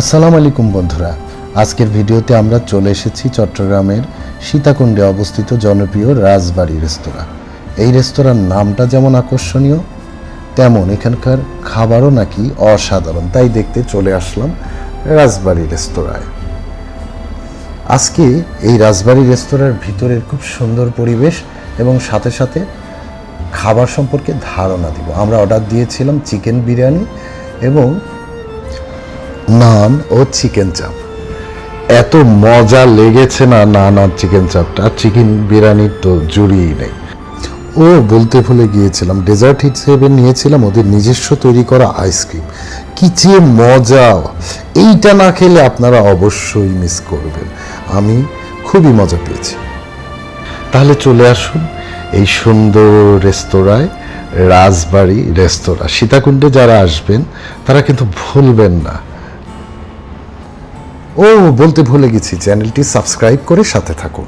আসসালামু আলাইকুম বন্ধুরা। আজকের ভিডিওতে আমরা চলে এসেছি চট্টগ্রামের সীতাকুণ্ডে অবস্থিত জনপ্রিয় রাজবাড়ি রেস্তোরাঁ। এই রেস্তোরাঁর নামটা যেমন আকর্ষণীয়, তেমন এখানকার খাবারও নাকি অসাধারণ। তাই দেখতে চলে আসলাম রাজবাড়ি রেস্তোরাঁয়। আজকে এই রাজবাড়ি রেস্তোরাঁর ভিতরের খুব সুন্দর পরিবেশ এবং সাথে সাথে খাবার সম্পর্কে ধারণা দিব। আমরা অর্ডার দিয়েছিলাম চিকেন বিরিয়ানি এবং নান ও চিকেন চাপ। এত মজা লেগেছে না নান আর চিকেন চাপটা? চিকেন বিরিয়ানির তো জুড়িই নেই। ও বলতে ভুলে গিয়েছিলাম, ডেজার্ট হিসেবে নিয়েছিলাম ওদের নিজস্ব তৈরি করা আইসক্রিম কি যে মজা! এইটা না খেলে আপনারা অবশ্যই মিস করবেন। আমি খুবই মজা পেয়েছি। তাহলে চলে আসুন এই সুন্দর রেস্তোরাঁয়, রাজবাড়ি রেস্তোরাঁ। সীতাকুণ্ডে যারা আসবেন, তারা কিন্তু ভুলবেন না। ও বলতে ভুলে গেছি চ্যানেলটি সাবস্ক্রাইব করে সাথে থাকুন।